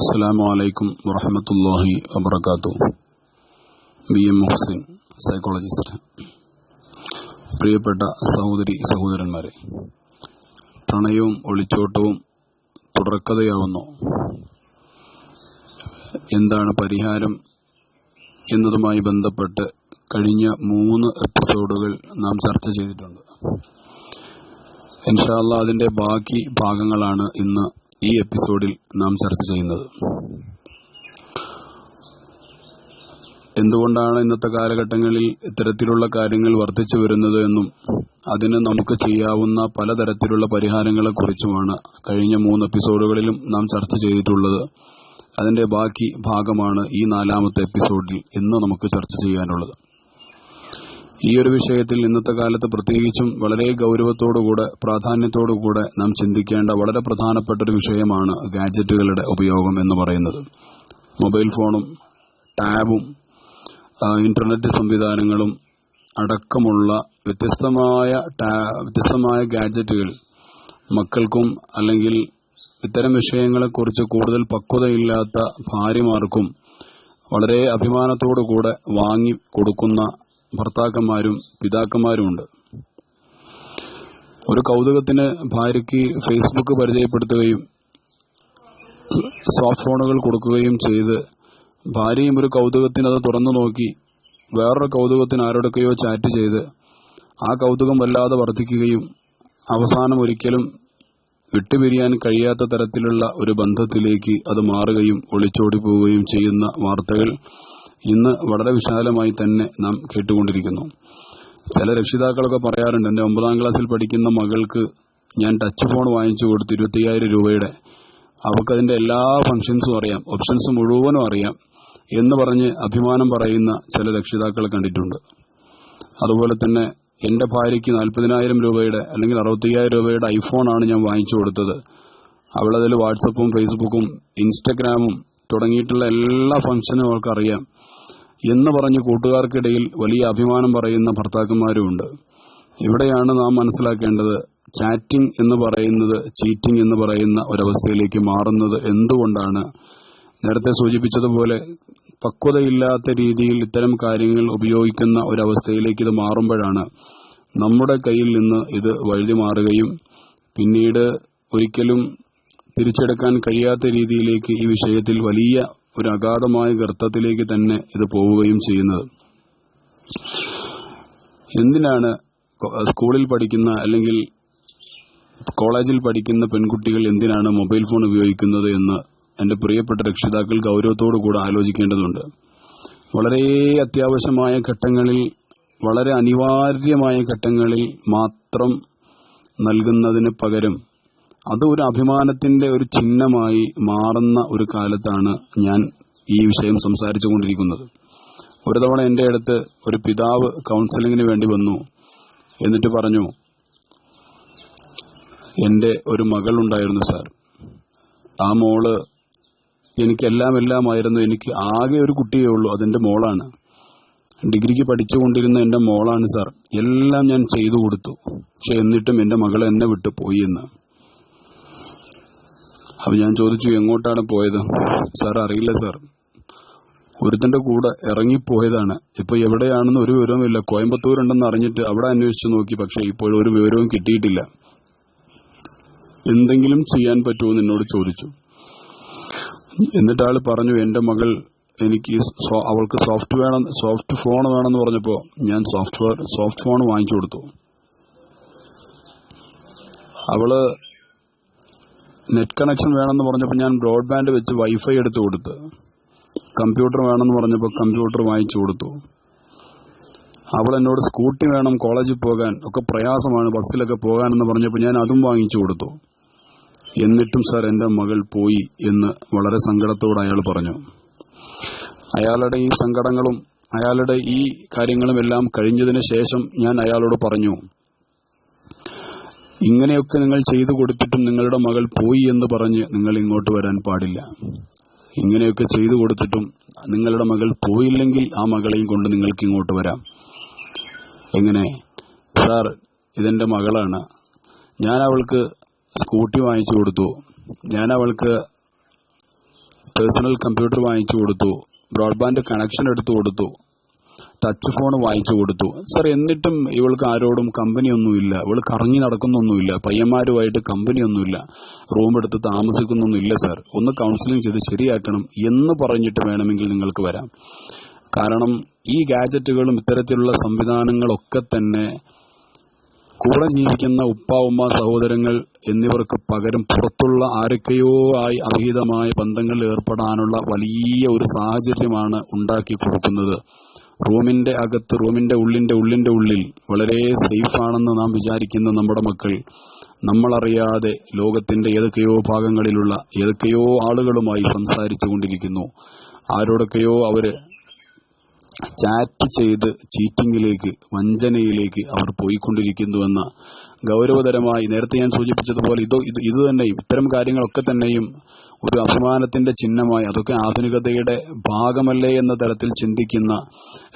അസ്സലാമു അലൈക്കും വറഹമത്തല്ലാഹി വബർക്കാത്തു ബി എം മുഹസിൻ സൈക്കോളജിസ്റ്റ് പ്രിയപ്പെട്ട സഹോദരി സഹോദരന്മാരെ പ്രണയവും ഒളിച്ചോട്ടവും തുടർക്കഥയാവുന്നു. എന്താണ് പരിഹാരം എന്നതുമായി ബന്ധപ്പെട്ട് കഴിഞ്ഞ മൂന്ന് എപ്പിസോഡുകൾ നാം ചർച്ച ചെയ്തിട്ടുണ്ട്. ഇൻഷാല്ല അതിന്റെ ബാക്കി ഭാഗങ്ങളാണ് ഇന്ന് ഈ എപ്പിസോഡിൽ നാം ചർച്ച ചെയ്യുന്നത്. എന്തുകൊണ്ടാണ് ഇന്നത്തെ കാലഘട്ടങ്ങളിൽ ഇത്തരത്തിലുള്ള കാര്യങ്ങൾ വർദ്ധിച്ചു വരുന്നത് എന്നും അതിന് നമുക്ക് ചെയ്യാവുന്ന പലതരത്തിലുള്ള പരിഹാരങ്ങളെ കുറിച്ചുമാണ് കഴിഞ്ഞ മൂന്ന് എപ്പിസോഡുകളിലും നാം ചർച്ച ചെയ്തിട്ടുള്ളത്. അതിന്റെ ബാക്കി ഭാഗമാണ് ഈ നാലാമത്തെ എപ്പിസോഡിൽ ഇന്ന് നമുക്ക് ചർച്ച ചെയ്യാനുള്ളത്. ഈ ഒരു വിഷയത്തിൽ ഇന്നത്തെ കാലത്ത് പ്രത്യേകിച്ചും വളരെ ഗൌരവത്തോടുകൂടെ പ്രാധാന്യത്തോടുകൂടെ നാം ചിന്തിക്കേണ്ട വളരെ പ്രധാനപ്പെട്ട ഒരു വിഷയമാണ് ഗാഡ്ജറ്റുകളുടെ ഉപയോഗം എന്ന് പറയുന്നത്. മൊബൈൽ ഫോണും ടാബും ഇന്റർനെറ്റ് സംവിധാനങ്ങളും അടക്കമുള്ള വ്യത്യസ്തമായ വ്യത്യസ്തമായ ഗാഡ്ജറ്റുകൾ മക്കൾക്കും അല്ലെങ്കിൽ ഇത്തരം വിഷയങ്ങളെക്കുറിച്ച് കൂടുതൽ പക്വതയില്ലാത്ത ഭാര്യമാർക്കും വളരെ അഭിമാനത്തോടുകൂടെ വാങ്ങി കൊടുക്കുന്ന ഭർത്താക്കന്മാരും പിതാക്കന്മാരുമുണ്ട്. ഒരു കൗതുകത്തിന് ഭാര്യയ്ക്ക് ഫേസ്ബുക്ക് പരിചയപ്പെടുത്തുകയും സോഫ്റ്റ് ഫോണുകൾ കൊടുക്കുകയും ചെയ്ത് ഭാര്യയും ഒരു കൗതുകത്തിന് അത് തുറന്നു നോക്കി വേറൊരു കൗതുകത്തിന് ആരോടൊക്കെയോ ചാറ്റ് ചെയ്ത് ആ കൗതുകം വല്ലാതെ വർദ്ധിക്കുകയും അവസാനം ഒരിക്കലും വിട്ടുപിരിയാൻ കഴിയാത്ത തരത്തിലുള്ള ഒരു ബന്ധത്തിലേക്ക് അത് മാറുകയും ഒളിച്ചോടി പോവുകയും ചെയ്യുന്ന വാർത്തകൾ ഇന്ന് വളരെ വിശാലമായി തന്നെ നാം കേട്ടുകൊണ്ടിരിക്കുന്നു. ചില രക്ഷിതാക്കളൊക്കെ പറയാറുണ്ട് എന്റെ ഒമ്പതാം ക്ലാസ്സിൽ പഠിക്കുന്ന മകൾക്ക് ഞാൻ ടച്ച് ഫോൺ വാങ്ങിച്ചു കൊടുത്തു ഇരുപത്തിയ്യായിരം രൂപയുടെ. അവൾക്കതിന്റെ എല്ലാ ഫംഗ്ഷൻസും അറിയാം ഓപ്ഷൻസ് മുഴുവനും അറിയാം എന്ന് പറഞ്ഞ് അഭിമാനം പറയുന്ന ചില രക്ഷിതാക്കളെ കണ്ടിട്ടുണ്ട്. അതുപോലെ തന്നെ എന്റെ ഭാര്യയ്ക്ക് നാൽപ്പതിനായിരം രൂപയുടെ അല്ലെങ്കിൽ അറുപത്തിയ്യായിരം രൂപയുടെ ഐഫോൺ ആണ് ഞാൻ വാങ്ങിച്ചു കൊടുത്തത്. അവളതിൽ വാട്സപ്പും ഫേസ്ബുക്കും ഇൻസ്റ്റഗ്രാമും തുടങ്ങിയിട്ടുള്ള എല്ലാ ഫംഗ്ഷനും അവൾക്ക് അറിയാം എന്ന് പറഞ്ഞ് കൂട്ടുകാർക്കിടയിൽ വലിയ അഭിമാനം പറയുന്ന ഭർത്താക്കന്മാരുമുണ്ട്. ഇവിടെയാണ് നാം മനസ്സിലാക്കേണ്ടത്? ചാറ്റിംഗ് എന്ന് പറയുന്നത് ചീറ്റിംഗ് എന്ന് പറയുന്ന ഒരവസ്ഥയിലേക്ക് മാറുന്നത് എന്തുകൊണ്ടാണ്? നേരത്തെ സൂചിപ്പിച്ചതുപോലെ പക്വതയില്ലാത്ത രീതിയിൽ ഇത്തരം കാര്യങ്ങൾ ഉപയോഗിക്കുന്ന ഒരവസ്ഥയിലേക്ക് ഇത് മാറുമ്പോഴാണ് നമ്മുടെ കയ്യിൽ നിന്ന് ഇത് വഴുതി മാറുകയും പിന്നീട് ഒരിക്കലും തിരിച്ചെടുക്കാൻ കഴിയാത്ത രീതിയിലേക്ക് ഈ വിഷയത്തിൽ വലിയ ഒരു അഗാധമായ ഗർത്തത്തിലേക്ക് തന്നെ ഇത് പോവുകയും ചെയ്യുന്നത്. എന്തിനാണ് സ്കൂളിൽ പഠിക്കുന്ന അല്ലെങ്കിൽ കോളേജിൽ പഠിക്കുന്ന പെൺകുട്ടികൾ എന്തിനാണ് മൊബൈൽ ഫോൺ ഉപയോഗിക്കുന്നത് എന്ന് എന്റെ പ്രിയപ്പെട്ട രക്ഷിതാക്കൾ ഗൗരവത്തോടു കൂടെ ആലോചിക്കേണ്ടതുണ്ട്. വളരെ അത്യാവശ്യമായ ഘട്ടങ്ങളിൽ വളരെ അനിവാര്യമായ ഘട്ടങ്ങളിൽ മാത്രം നൽകുന്നതിന് പകരം അത് ഒരു അഭിമാനത്തിന്റെ ഒരു ചിഹ്നമായി മാറുന്ന ഒരു കാലത്താണ് ഞാൻ ഈ വിഷയം സംസാരിച്ചു കൊണ്ടിരിക്കുന്നത്. ഒരു തവണ എന്റെ അടുത്ത് ഒരു പിതാവ് കൗൺസിലിങ്ങിന് വേണ്ടി വന്നു. എന്നിട്ട് പറഞ്ഞു എന്റെ ഒരു മകൾ ഉണ്ടായിരുന്നു സാർ. ആ മോൾ എനിക്കെല്ലാം എല്ലാമായിരുന്നു. എനിക്ക് ആകെ ഒരു കുട്ടിയേ ഉള്ളൂ. അതെന്റെ മോളാണ്. ഡിഗ്രിക്ക് പഠിച്ചുകൊണ്ടിരുന്ന എന്റെ മോളാണ് സാർ. എല്ലാം ഞാൻ ചെയ്തു കൊടുത്തു. പക്ഷെ എന്നിട്ടും എന്റെ മകൾ എന്നെ വിട്ടു പോയി എന്ന്. അപ്പൊ ഞാൻ ചോദിച്ചു എങ്ങോട്ടാണ് പോയത്? സാർ അറിയില്ല സാർ. ഒരുത്തന്റെ കൂടെ ഇറങ്ങിപ്പോയതാണ്. ഇപ്പൊ എവിടെയാണെന്ന് ഒരു വിവരവുമില്ല. കോയമ്പത്തൂർ ഉണ്ടെന്ന് അറിഞ്ഞിട്ട് അവിടെ അന്വേഷിച്ചു നോക്കി. പക്ഷെ ഇപ്പോഴും ഒരു വിവരവും കിട്ടിയിട്ടില്ല. എന്തെങ്കിലും ചെയ്യാൻ പറ്റുമോ എന്ന് എന്നോട് ചോദിച്ചു. എന്നിട്ട് ആൾ പറഞ്ഞു എന്റെ മകൾ എനിക്ക് അവൾക്ക് സോഫ്റ്റ് വേണം സോഫ്റ്റ് ഫോൺ വേണമെന്ന് പറഞ്ഞപ്പോ ഞാൻ സോഫ്റ്റ്വെയർ സോഫ്റ്റ് ഫോൺ വാങ്ങിച്ചു കൊടുത്തു. അവൾ നെറ്റ് കണക്ഷൻ വേണമെന്ന് പറഞ്ഞപ്പോൾ ഞാൻ ബ്രോഡ്ബാൻഡ് വെച്ച് വൈഫൈ എടുത്തു കൊടുത്ത്. കമ്പ്യൂട്ടർ വേണമെന്ന് പറഞ്ഞപ്പോൾ കമ്പ്യൂട്ടർ വാങ്ങിച്ചു കൊടുത്തു. അവൾ എന്നോട് സ്കൂട്ടി വേണം കോളേജിൽ പോകാൻ ഒക്കെ പ്രയാസമാണ് ബസ്സിലൊക്കെ പോകാനെന്ന് പറഞ്ഞപ്പോൾ ഞാൻ അതും വാങ്ങിച്ചു കൊടുത്തു. എന്നിട്ടും സാർ എന്റെ മകൾ പോയി എന്ന് വളരെ സങ്കടത്തോടെ അയാൾ പറഞ്ഞു. അയാളുടെ ഈ സങ്കടങ്ങളും അയാളുടെ ഈ കാര്യങ്ങളും എല്ലാം കഴിഞ്ഞതിന് ശേഷം ഞാൻ അയാളോട് പറഞ്ഞു ഇങ്ങനെയൊക്കെ നിങ്ങൾ ചെയ്തു കൊടുത്തിട്ടും നിങ്ങളുടെ മകൾ പോയി എന്ന് പറഞ്ഞ് നിങ്ങൾ ഇങ്ങോട്ട് വരാൻ പാടില്ല. ഇങ്ങനെയൊക്കെ ചെയ്തു കൊടുത്തിട്ടും നിങ്ങളുടെ മകൾ പോയില്ലെങ്കിൽ ആ മകളെയും കൊണ്ട് നിങ്ങൾക്ക് ഇങ്ങോട്ട് വരാം. എങ്ങനെ? സാർ ഇതെന്റെ മകളാണ്. ഞാൻ അവൾക്ക് സ്കൂട്ടി വാങ്ങിച്ചു കൊടുത്തു. ഞാൻ അവൾക്ക് പേഴ്സണൽ കമ്പ്യൂട്ടർ വാങ്ങിച്ചു കൊടുത്തു. ബ്രോഡ്ബാൻഡ് കണക്ഷൻ എടുത്തു കൊടുത്തു. ടച്ച് ഫോൺ വാങ്ങിച്ചു കൊടുത്തു. സർ എന്നിട്ടും ഇവൾക്ക് ആരോടും കമ്പനിയൊന്നുമില്ല. ഇവൾ കറങ്ങി നടക്കുന്നൊന്നുമില്ല. പയ്യന്മാരുമായിട്ട് കമ്പനിയൊന്നുമില്ല. റൂം എടുത്ത് താമസിക്കുന്നൊന്നുമില്ല സർ. ഒന്ന് കൗൺസിലിംഗ് ചെയ്ത് ശരിയാക്കണം എന്ന് പറഞ്ഞിട്ട് വേണമെങ്കിൽ നിങ്ങൾക്ക് വരാം. കാരണം ഈ ഗാജറ്റുകളും ഇത്തരത്തിലുള്ള സംവിധാനങ്ങളൊക്കെ തന്നെ കൂടെ ജീവിക്കുന്ന ഉപ്പ ഉമ്മ സഹോദരങ്ങൾ എന്നിവർക്ക് പകരം പുറത്തുള്ള ആരൊക്കെയോ ആയി അഹീതമായ ബന്ധങ്ങളിൽ ഏർപ്പെടാനുള്ള വലിയ ഒരു സാഹചര്യമാണ് ഉണ്ടാക്കി കൊടുക്കുന്നത്. റൂമിന്റെ അകത്ത് റൂമിന്റെ ഉള്ളിന്റെ ഉള്ളിന്റെ ഉള്ളിൽ വളരെ സേഫാണെന്ന് നാം വിചാരിക്കുന്ന നമ്മുടെ മക്കൾ നമ്മളറിയാതെ ലോകത്തിന്റെ ഏതൊക്കെയോ ഭാഗങ്ങളിലുള്ള ഏതൊക്കെയോ ആളുകളുമായി സംസാരിച്ചു കൊണ്ടിരിക്കുന്നു. ആരോടൊക്കെയോ അവർ ചാറ്റ് ചെയ്ത് ചീറ്റിംഗിലേക്ക് വഞ്ചനയിലേക്ക് അവർ പോയിക്കൊണ്ടിരിക്കുന്നുവെന്ന ഗൗരവതരമായി നേരത്തെ ഞാൻ സൂചിപ്പിച്ചതുപോലെ ഇതോ ഇത് ഇത് തന്നെയും ഇത്തരം കാര്യങ്ങളൊക്കെ തന്നെയും ഒരു അഭിമാനത്തിന്റെ ചിഹ്നമായി അതൊക്കെ ആധുനികതയുടെ ഭാഗമല്ലേ എന്ന തരത്തിൽ ചിന്തിക്കുന്ന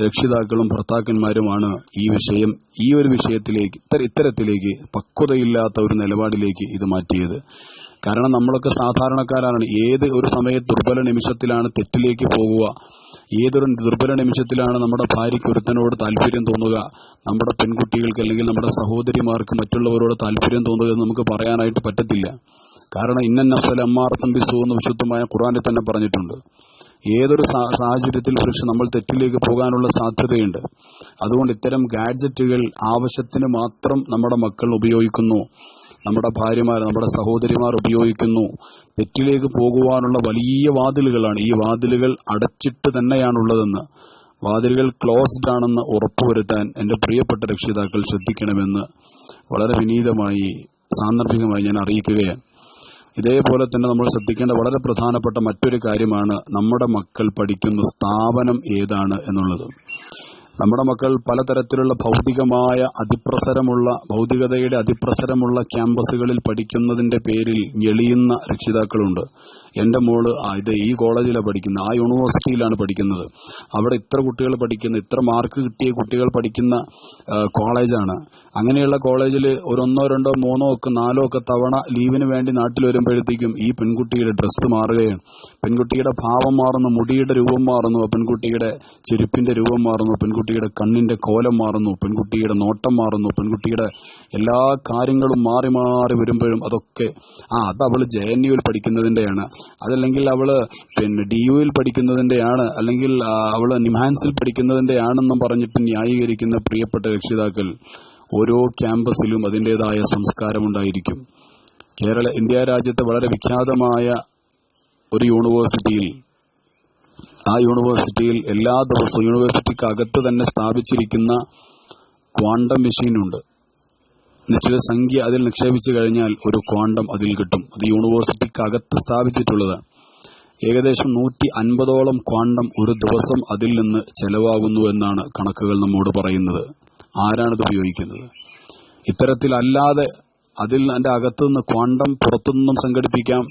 രക്ഷിതാക്കളും ഭർത്താക്കന്മാരുമാണ് ഈ വിഷയം ഈ ഒരു വിഷയത്തിലേക്ക് ഇത്തര ഇത്തരത്തിലേക്ക് പക്വതയില്ലാത്ത ഒരു നിലപാടിലേക്ക് ഇത് മാറ്റിയത്. കാരണം നമ്മളൊക്കെ സാധാരണക്കാരാണ്. ഏത് ഒരു സമയത്ത് ദുർബല നിമിഷത്തിലാണ് തെറ്റിലേക്ക് പോകുക ഏതൊരു ദുർബല നിമിഷത്തിലാണ് നമ്മുടെ ഭാര്യയ്ക്ക് ഒരുത്തനോട് താല്പര്യം തോന്നുക? നമ്മുടെ പെൺകുട്ടികൾക്ക് അല്ലെങ്കിൽ നമ്മുടെ സഹോദരിമാർക്ക് മറ്റുള്ളവരോട് താല്പര്യം തോന്നുക എന്ന് നമുക്ക് പറയാനായിട്ട് പറ്റത്തില്ല. കാരണം ഇന്ന സ്ഥലം അമ്മാർത്ഥം ബിസു എന്ന് വിശുദ്ധമായ ഖുറാനിൽ തന്നെ പറഞ്ഞിട്ടുണ്ട്. ഏതൊരു സാഹചര്യത്തിൽ പുരുഷ നമ്മൾ തെറ്റിലേക്ക് പോകാനുള്ള സാധ്യതയുണ്ട്. അതുകൊണ്ട് ഇത്തരം ഗാഡ്ജറ്റുകൾ ആവശ്യത്തിന് മാത്രം നമ്മുടെ മക്കൾ ഉപയോഗിക്കുന്നു. നമ്മുടെ ഭാര്യമാർ നമ്മുടെ സഹോദരിമാർ ഉപയോഗിക്കുന്നു. തെറ്റിലേക്ക് പോകുവാനുള്ള വലിയ വാതിലുകളാണ്. ഈ വാതിലുകൾ അടച്ചിട്ട് തന്നെയാണുള്ളതെന്ന്. വാതിലുകൾ ക്ലോസ്ഡ് ആണെന്ന് ഉറപ്പുവരുത്താൻ എന്റെ പ്രിയപ്പെട്ട രക്ഷിതാക്കൾ ശ്രദ്ധിക്കണമെന്ന് വളരെ വിനീതമായി സാന്ദർഭികമായി ഞാൻ അറിയിക്കുകയാണ്. ഇതേപോലെ തന്നെ നമ്മൾ ശ്രദ്ധിക്കേണ്ട വളരെ പ്രധാനപ്പെട്ട മറ്റൊരു കാര്യമാണ് നമ്മുടെ മക്കൾ പഠിക്കുന്ന സ്ഥാപനം ഏതാണ് എന്നുള്ളത്. നമ്മുടെ മക്കൾ പലതരത്തിലുള്ള ഭൗതികമായ അതിപ്രസരമുള്ള ഭൗതികതയുടെ അതിപ്രസരമുള്ള ക്യാമ്പസുകളിൽ പഠിക്കുന്നതിന്റെ പേരിൽ ഞെളിയുന്ന രക്ഷിതാക്കളുണ്ട്. എന്റെ മോൾ ഇത് ഈ കോളേജിലാണ് പഠിക്കുന്നത് ആ യൂണിവേഴ്സിറ്റിയിലാണ് പഠിക്കുന്നത്. അവിടെ ഇത്ര കുട്ടികൾ പഠിക്കുന്ന ഇത്ര മാർക്ക് കിട്ടിയ കുട്ടികൾ പഠിക്കുന്ന കോളേജാണ്. അങ്ങനെയുള്ള കോളേജിൽ ഒരൊന്നോ രണ്ടോ മൂന്നോ ഒക്കെ നാലോ ഒക്കെ തവണ ലീവിന് വേണ്ടി നാട്ടിൽ വരുമ്പോഴത്തേക്കും ഈ പെൺകുട്ടിയുടെ ഡ്രസ്സ് മാറുകയാണ്. പെൺകുട്ടിയുടെ ഭാവം മാറുന്നു മുടിയുടെ രൂപം മാറുന്നു പെൺകുട്ടിയുടെ ചെരുപ്പിന്റെ രൂപം മാറുന്നു പെൺകുട്ടിയുടെ കണ്ണിന്റെ കോലം മാറുന്നു പെൺകുട്ടിയുടെ നോട്ടം മാറുന്നു പെൺകുട്ടിയുടെ എല്ലാ കാര്യങ്ങളും മാറി മാറി വരുമ്പോഴും അതൊക്കെ ആ അത് അവൾ ജെ എൻ യുവിൽ പഠിക്കുന്നതിന്റെയാണ്. അതല്ലെങ്കിൽ അവൾ പിന്നെ ഡി യുവിൽ പഠിക്കുന്നതിന്റെയാണ് അല്ലെങ്കിൽ അവൾ അവൾ നിമാൻസിൽ പഠിക്കുന്നതിന്റെയാണെന്നും പറഞ്ഞിട്ട് ന്യായീകരിക്കുന്ന പ്രിയപ്പെട്ട രക്ഷിതാക്കൾ ഓരോ ക്യാമ്പസിലും അതിന്റെതായ സംസ്കാരമുണ്ടായിരിക്കും. കേരള ഇന്ത്യ രാജ്യത്തെ വളരെ വിഖ്യാതമായ ഒരു യൂണിവേഴ്സിറ്റിയിൽ ആ യൂണിവേഴ്സിറ്റിയിൽ എല്ലാ ദിവസവും യൂണിവേഴ്സിറ്റിക്കകത്ത് തന്നെ സ്ഥാപിച്ചിരിക്കുന്ന ക്വാണ്ടം മെഷീനുണ്ട്. നിശ്ചിത സംഖ്യ അതിൽ നിക്ഷേപിച്ചു കഴിഞ്ഞാൽ ഒരു ക്വാണ്ടം അതിൽ കിട്ടും. അത് യൂണിവേഴ്സിറ്റിക്കകത്ത് സ്ഥാപിച്ചിട്ടുള്ളതാണ്. ഏകദേശം നൂറ്റി അൻപതോളം ക്വാണ്ടം ഒരു ദിവസം അതിൽ നിന്ന് ചെലവാകുന്നു എന്നാണ് കണക്കുകൾ നമ്മോട് പറയുന്നത്. ആരാണിത് ഉപയോഗിക്കുന്നത്? ഇത്തരത്തിലല്ലാതെ അതിൽ അതിന്റെ അകത്തു നിന്ന് ക്വാണ്ടം പുറത്തുനിന്നും സംഘടിപ്പിക്കാം.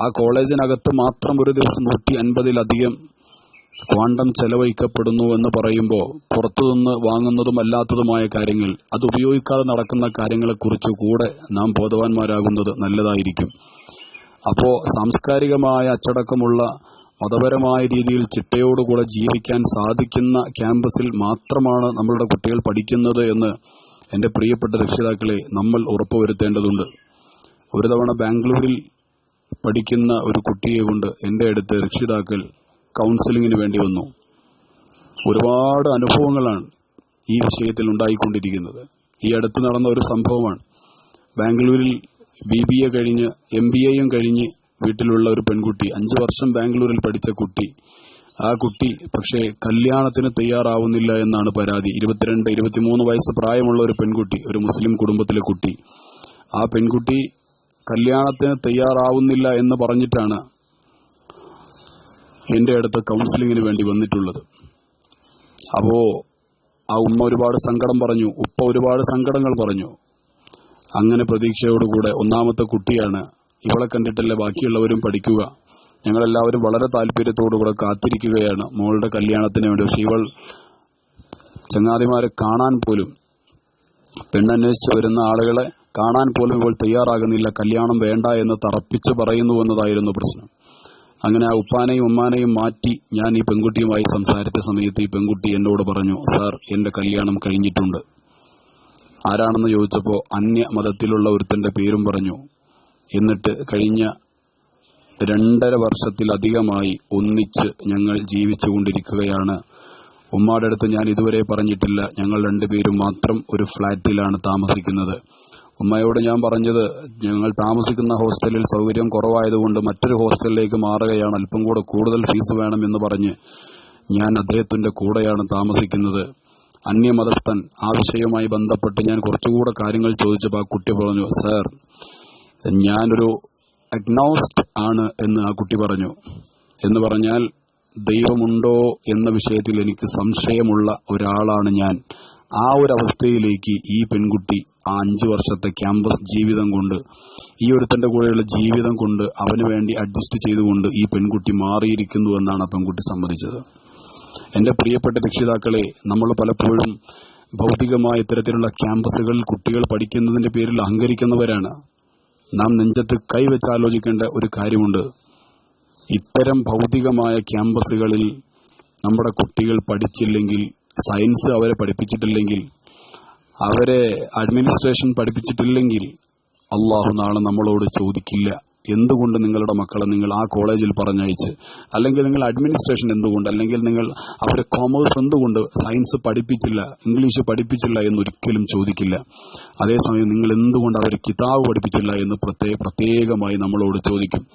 ആ കോളേജിനകത്ത് മാത്രം ഒരു ദിവസം നൂറ്റി അൻപതിലധികം ക്വാണ്ടം ചെലവഴിക്കപ്പെടുന്നു എന്ന് പറയുമ്പോൾ പുറത്തുനിന്ന് വാങ്ങുന്നതും അല്ലാത്തതുമായ കാര്യങ്ങൾ അത് ഉപയോഗിക്കാതെ നടക്കുന്ന കാര്യങ്ങളെക്കുറിച്ച് കൂടെ നാം ബോധവാന്മാരാകുന്നത് നല്ലതായിരിക്കും. അപ്പോൾ സാംസ്കാരികമായ അച്ചടക്കമുള്ള മതപരമായ രീതിയിൽ ചിട്ടയോടുകൂടെ ജീവിക്കാൻ സാധിക്കുന്ന ക്യാമ്പസിൽ മാത്രമാണ് നമ്മളുടെ കുട്ടികൾ പഠിക്കുന്നത് എന്ന് എന്റെ പ്രിയപ്പെട്ട രക്ഷിതാക്കളെ നമ്മൾ ഉറപ്പുവരുത്തേണ്ടതുണ്ട്. ഒരു തവണ ബാംഗ്ലൂരിൽ പഠിക്കുന്ന ഒരു കുട്ടിയെ കൊണ്ട് എന്റെ അടുത്ത് രക്ഷിതാക്കൾ കൗൺസിലിങ്ങിന് വേണ്ടി വന്നു. ഒരുപാട് അനുഭവങ്ങളാണ് ഈ വിഷയത്തിൽ ഉണ്ടായിക്കൊണ്ടിരിക്കുന്നത്. ഈ അടുത്ത് നടന്ന ഒരു സംഭവമാണ്. ബാംഗ്ലൂരിൽ ബി ബി എ കഴിഞ്ഞ് എം ബി എയും കഴിഞ്ഞ് വീട്ടിലുള്ള ഒരു പെൺകുട്ടി അഞ്ച് വർഷം ബാംഗ്ലൂരിൽ പഠിച്ച കുട്ടി. ആ കുട്ടി പക്ഷേ കല്യാണത്തിന് തയ്യാറാവുന്നില്ല എന്നാണ് പരാതി. ഇരുപത്തിരണ്ട് ഇരുപത്തിമൂന്ന് വയസ്സ് പ്രായമുള്ള ഒരു പെൺകുട്ടി ഒരു മുസ്ലിം കുടുംബത്തിലെ കുട്ടി. ആ പെൺകുട്ടി കല്യാണത്തിന് തയ്യാറാവുന്നില്ല എന്ന് പറഞ്ഞിട്ടാണ് എന്റെ അടുത്ത് കൗൺസിലിങ്ങിന് വേണ്ടി വന്നിട്ടുള്ളത്. അപ്പോ ആ ഉമ്മ ഒരുപാട് സങ്കടം പറഞ്ഞു. ഉപ്പ ഒരുപാട് സങ്കടങ്ങൾ പറഞ്ഞു. അങ്ങനെ പ്രതീക്ഷയോടുകൂടെ ഒന്നാമത്തെ കുട്ടിയാണ്. ഇവളെ കണ്ടിട്ടല്ലേ ബാക്കിയുള്ളവരും പഠിക്കുക. ഞങ്ങളെല്ലാവരും വളരെ താല്പര്യത്തോടുകൂടെ കാത്തിരിക്കുകയാണ് മോളുടെ കല്യാണത്തിന് വേണ്ടി. പക്ഷെ ഇവൾ ചങ്ങാതിമാരെ കാണാൻ പോലും പെണ്ണന്വേഷിച്ച് വരുന്ന ആളുകളെ കാണാൻ പോലും ഇവൾ തയ്യാറാകുന്നില്ല. കല്യാണം വേണ്ട എന്ന് തറപ്പിച്ച് പറയുന്നുവെന്നതായിരുന്നു പ്രശ്നം. അങ്ങനെ ആ ഉപ്പാനെയും ഉമ്മാനെയും മാറ്റി ഞാൻ ഈ പെൺകുട്ടിയുമായി സംസാരിച്ച സമയത്ത് ഈ പെൺകുട്ടി എന്നോട് പറഞ്ഞു സാർ എന്റെ കല്യാണം കഴിഞ്ഞിട്ടുണ്ട്. ആരാണെന്ന് ചോദിച്ചപ്പോൾ അന്യ മതത്തിലുള്ള ഒരുത്തന്റെ പേരും പറഞ്ഞു. എന്നിട്ട് കഴിഞ്ഞ രണ്ടര വർഷത്തിലധികമായി ഒന്നിച്ച് ഞങ്ങൾ ജീവിച്ചുകൊണ്ടിരിക്കുകയാണ്. ഉമ്മാടെ അടുത്ത് ഞാൻ ഇതുവരെ പറഞ്ഞിട്ടില്ല. ഞങ്ങൾ രണ്ടുപേരും മാത്രം ഒരു ഫ്ളാറ്റിലാണ് താമസിക്കുന്നത്. ഉമ്മയോട് ഞാൻ പറഞ്ഞത് ഞങ്ങൾ താമസിക്കുന്ന ഹോസ്റ്റലിൽ സൗകര്യം കുറവായതുകൊണ്ട് മറ്റൊരു ഹോസ്റ്റലിലേക്ക് മാറുകയാണ്. അല്പം കൂടെ കൂടുതൽ ഫീസ് വേണം എന്ന് പറഞ്ഞ് ഞാൻ അദ്ദേഹത്തിന്റെ കൂടെയാണ് താമസിക്കുന്നത്. അന്യമതസ്ഥൻ ആ വിഷയവുമായി ബന്ധപ്പെട്ട് ഞാൻ കുറച്ചുകൂടെ കാര്യങ്ങൾ ചോദിച്ചപ്പോൾ ആ കുട്ടി പറഞ്ഞു സർ ഞാനൊരു അഗ്നോസ്റ്റ് ആണ് എന്ന് ആ കുട്ടി പറഞ്ഞു. എന്ന് പറഞ്ഞാൽ ദൈവമുണ്ടോ എന്ന വിഷയത്തിൽ എനിക്ക് സംശയമുള്ള ഒരാളാണ് ഞാൻ. ആ ഒരു അവസ്ഥയിലേക്ക് ഈ പെൺകുട്ടി ആ അഞ്ചു വർഷത്തെ ക്യാമ്പസ് ജീവിതം കൊണ്ട് ഈ ഒരുത്തന്റെ കൂടെയുള്ള ജീവിതം കൊണ്ട് അവന് വേണ്ടി അഡ്ജസ്റ്റ് ചെയ്തുകൊണ്ട് ഈ പെൺകുട്ടി മാറിയിരിക്കുന്നു എന്നാണ് ആ പെൺകുട്ടി സമ്മതിച്ചത്. എന്റെ പ്രിയപ്പെട്ട രക്ഷിതാക്കളെ നമ്മൾ പലപ്പോഴും ഭൗതികമായ ഇത്തരത്തിലുള്ള ക്യാമ്പസുകളിൽ കുട്ടികൾ പഠിക്കുന്നതിന്റെ പേരിൽ അഹങ്കരിക്കുന്നവരാണ്. നാം നെഞ്ചത്ത് കൈവച്ച് ആലോചിക്കേണ്ട ഒരു കാര്യമുണ്ട്. ഇത്തരം ഭൗതികമായ ക്യാമ്പസുകളിൽ നമ്മുടെ കുട്ടികൾ പഠിച്ചില്ലെങ്കിൽ സയൻസ് അവരെ പഠിപ്പിച്ചിട്ടില്ലെങ്കിൽ അവരെ അഡ്മിനിസ്ട്രേഷൻ പഠിപ്പിച്ചിട്ടില്ലെങ്കിൽ അള്ളാഹു നാളെ നമ്മളോട് ചോദിക്കില്ല. എന്തുകൊണ്ട് നിങ്ങളുടെ മക്കളെ നിങ്ങൾ ആ കോളേജിൽ പറഞ്ഞയച്ച്? അല്ലെങ്കിൽ നിങ്ങൾ അഡ്മിനിസ്ട്രേഷൻ എന്തുകൊണ്ട്? അല്ലെങ്കിൽ നിങ്ങൾ അവരെ കോമേഴ്സ് എന്തുകൊണ്ട്? സയൻസ് പഠിപ്പിച്ചില്ല ഇംഗ്ലീഷ് പഠിപ്പിച്ചില്ല എന്നൊരിക്കലും ചോദിക്കില്ല. അതേസമയം നിങ്ങൾ എന്തുകൊണ്ട് അവരെ കിതാബ് പഠിപ്പിച്ചില്ല എന്ന് പ്രത്യേക പ്രത്യേകമായി നമ്മളോട് ചോദിക്കും.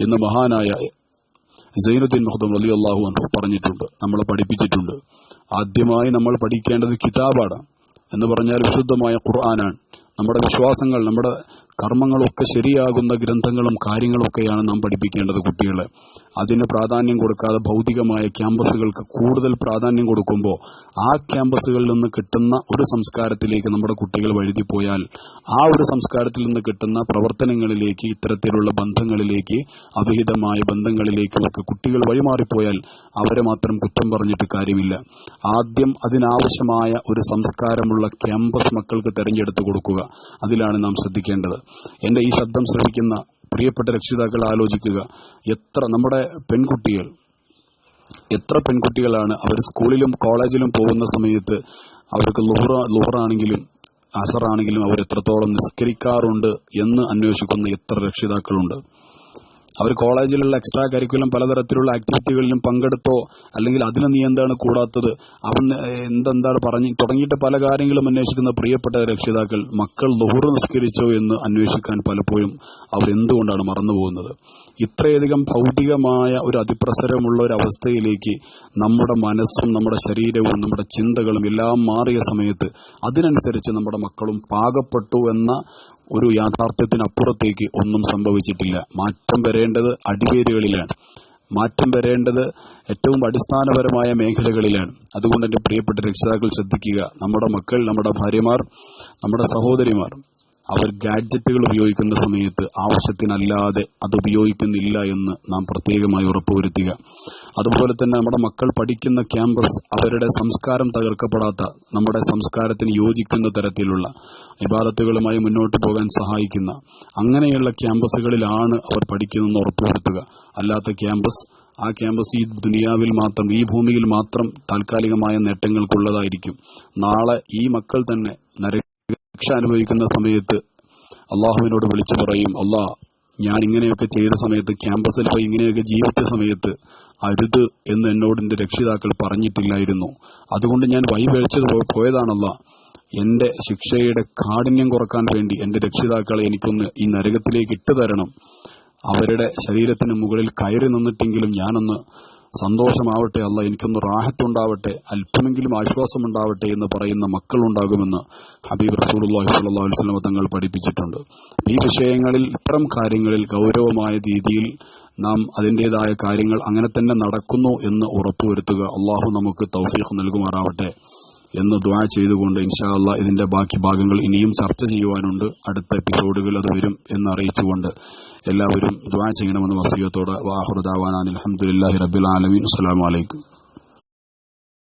എന്ന മഹാനായ സൈനുദ്ദീൻ മുഹദ് അലി അള്ളാഹു അൻഹു പറഞ്ഞിട്ടുണ്ട് നമ്മളെ പഠിപ്പിച്ചിട്ടുണ്ട്. ആദ്യമായി നമ്മൾ പഠിക്കേണ്ടത് കിതാബാണ് എന്ന് പറഞ്ഞാൽ വിശുദ്ധമായ ഖുർആനാണ്. നമ്മുടെ വിശ്വാസങ്ങൾ നമ്മുടെ കർമ്മങ്ങളൊക്കെ ശരിയാകുന്ന ഗ്രന്ഥങ്ങളും കാര്യങ്ങളൊക്കെയാണ് നാം പഠിപ്പിക്കേണ്ടത് കുട്ടികളെ. അതിന് പ്രാധാന്യം കൊടുക്കാതെ ഭൗതികമായ ക്യാമ്പസുകൾക്ക് കൂടുതൽ പ്രാധാന്യം കൊടുക്കുമ്പോൾ ആ ക്യാമ്പസുകളിൽ നിന്ന് കിട്ടുന്ന ഒരു സംസ്കാരത്തിലേക്ക് നമ്മുടെ കുട്ടികൾ വഴുതിപ്പോയാൽ ആ ഒരു സംസ്കാരത്തിൽ നിന്ന് കിട്ടുന്ന പ്രവർത്തനങ്ങളിലേക്ക് ഇത്തരത്തിലുള്ള ബന്ധങ്ങളിലേക്ക് അവിഹിതമായ ബന്ധങ്ങളിലേക്കുമൊക്കെ കുട്ടികൾ വഴിമാറിപ്പോയാൽ അവരെ മാത്രം കുറ്റം പറഞ്ഞിട്ട് കാര്യമില്ല. ആദ്യം അതിനാവശ്യമായ ഒരു സംസ്കാരമുള്ള ക്യാമ്പസ് മക്കൾക്ക് തെരഞ്ഞെടുത്ത് കൊടുക്കുക. അതിലാണ് നാം ശ്രദ്ധിക്കേണ്ടത്. എന്റെ ഈ ശബ്ദം ശ്രവിക്കുന്ന പ്രിയപ്പെട്ട രക്ഷിതാക്കൾ ആലോചിക്കുക. എത്ര നമ്മുടെ പെൺകുട്ടികൾ എത്ര പെൺകുട്ടികളാണ് അവർ സ്കൂളിലും കോളേജിലും പോകുന്ന സമയത്ത് അവർക്ക് ലുഹറ ലുഹറാണെങ്കിലും അസറാണെങ്കിലും അവർ എത്രത്തോളം നിസ്കരിക്കാറുണ്ട് എന്ന് അന്വേഷിക്കുന്ന എത്ര രക്ഷിതാക്കളുണ്ട്. അവർ കോളേജിലുള്ള എക്സ്ട്രാ കരിക്കുലം പലതരത്തിലുള്ള ആക്ടിവിറ്റികളിലും പങ്കെടുത്തോ അല്ലെങ്കിൽ അതിന് നീ എന്താണ് കൂടാത്തത്? അവൻ എന്തെന്താണ് പറഞ്ഞു തുടങ്ങിയിട്ട് പല കാര്യങ്ങളും അന്വേഷിക്കുന്ന പ്രിയപ്പെട്ട രക്ഷിതാക്കൾ മക്കൾ ലുഹുറ് നിസ്കരിച്ചോ എന്ന് അന്വേഷിക്കാൻ പലപ്പോഴും അവർ എന്തുകൊണ്ടാണ് മറന്നുപോകുന്നത്? ഇത്രയധികം ഭൗതികമായ ഒരു അതിപ്രസരമുള്ള ഒരു അവസ്ഥയിലേക്ക് നമ്മുടെ മനസ്സും നമ്മുടെ ശരീരവും നമ്മുടെ ചിന്തകളും എല്ലാം മാറിയ സമയത്ത് അതിനനുസരിച്ച് നമ്മുടെ മക്കളും പാകപ്പെട്ടു എന്ന ഒരു യാഥാർത്ഥ്യത്തിനപ്പുറത്തേക്ക് ഒന്നും സംഭവിച്ചിട്ടില്ല. മാറ്റം വരേണ്ടത് അടിവേരുകളിലാണ്. മാറ്റം വരേണ്ടത് ഏറ്റവും അടിസ്ഥാനപരമായ മേഖലകളിലാണ്. അതുകൊണ്ട് എന്റെ പ്രിയപ്പെട്ട രക്ഷിതാക്കൾ ശ്രദ്ധിക്കുക. നമ്മുടെ മക്കൾ നമ്മുടെ ഭാര്യമാർ നമ്മുടെ സഹോദരിമാർ അവർ ഗാഡ്ജറ്റുകൾ ഉപയോഗിക്കുന്ന സമയത്ത് ആവശ്യത്തിനല്ലാതെ അത് ഉപയോഗിക്കുന്നില്ല എന്ന് നാം പ്രത്യേകമായി ഉറപ്പുവരുത്തുക. അതുപോലെ തന്നെ നമ്മുടെ മക്കൾ പഠിക്കുന്ന ക്യാമ്പസ് അവരുടെ സംസ്കാരം തകർക്കപ്പെടാത്ത നമ്മുടെ സംസ്കാരത്തിന് യോജിക്കുന്ന തരത്തിലുള്ള വിവാദത്തുകളുമായി മുന്നോട്ട് പോകാൻ സഹായിക്കുന്ന അങ്ങനെയുള്ള ക്യാമ്പസുകളിലാണ് അവർ പഠിക്കുന്നതെന്ന് ഉറപ്പുവരുത്തുക. അല്ലാത്ത ക്യാമ്പസ് ആ ക്യാമ്പസ് ഈ ദുനിയാവിൽ മാത്രം ഈ ഭൂമിയിൽ മാത്രം താൽക്കാലികമായ നേട്ടങ്ങൾക്കുള്ളതായിരിക്കും. നാളെ ഈ മക്കൾ തന്നെ നരക അനുഭവിക്കുന്ന സമയത്ത് അള്ളാഹുവിനോട് വിളിച്ചു പറയും അള്ളാഹ് ഞാൻ ഇങ്ങനെയൊക്കെ ചെയ്ത സമയത്ത് ക്യാമ്പസിൽ പോയി ഇങ്ങനെയൊക്കെ ജീവിച്ച സമയത്ത് അരുത് എന്ന് എന്നോട് എന്റെ രക്ഷിതാക്കൾ പറഞ്ഞിട്ടില്ലായിരുന്നു. അതുകൊണ്ട് ഞാൻ വഴിപഴിച്ചത് പോയതാണല്ല. എന്റെ ശിക്ഷയുടെ കാഠിന്യം കുറയ്ക്കാൻ വേണ്ടി എന്റെ രക്ഷിതാക്കളെ എനിക്കൊന്ന് ഈ നരകത്തിലേക്ക് ഇട്ടു തരണം അവരുടെ ശരീരത്തിന് മുകളിൽ കയറി നിന്നിട്ടെങ്കിലും ഞാനൊന്ന് സന്തോഷമാവട്ടെ അല്ല എനിക്കൊന്ന് റാഹത്തുണ്ടാവട്ടെ അല്പമെങ്കിലും ആശ്വാസമുണ്ടാവട്ടെ എന്ന് പറയുന്ന മക്കളുണ്ടാകുമെന്ന് ഹബീബ് റസൂലുള്ളാഹി സ്വല്ലല്ലാഹു അലൈഹി വസല്ലം തങ്ങൾ പഠിപ്പിച്ചിട്ടുണ്ട്. ഈ വിഷയങ്ങളിൽ ഇത്തരം കാര്യങ്ങളിൽ ഗൗരവമായ രീതിയിൽ നാം അതിന്റെതായ കാര്യങ്ങൾ അങ്ങനെ തന്നെ നടക്കുന്നു എന്ന് ഉറപ്പുവരുത്തുക. അള്ളാഹു നമുക്ക് തൗഫീഖ് നൽകുമാറാവട്ടെ. എന്ന് ദ്വാ ചെയ്തുകൊണ്ട് ഇൻഷാ അള്ളാഹ് ഇതിന്റെ ബാക്കി ഭാഗങ്ങൾ ഇനിയും ചർച്ച ചെയ്യുവാനുണ്ട്. അടുത്ത എപ്പിസോഡുകൾ അത് വരും എന്ന് അറിയിച്ചുകൊണ്ട് എല്ലാവരും ദ്വാ ചെയ്യണമെന്ന് വസീയത്തോടെ വാഹുറുദാവാൻ അലഹമുല്ലാഹി റബിൽ ആലമീൻ. അസ്സാം വലൈക്കും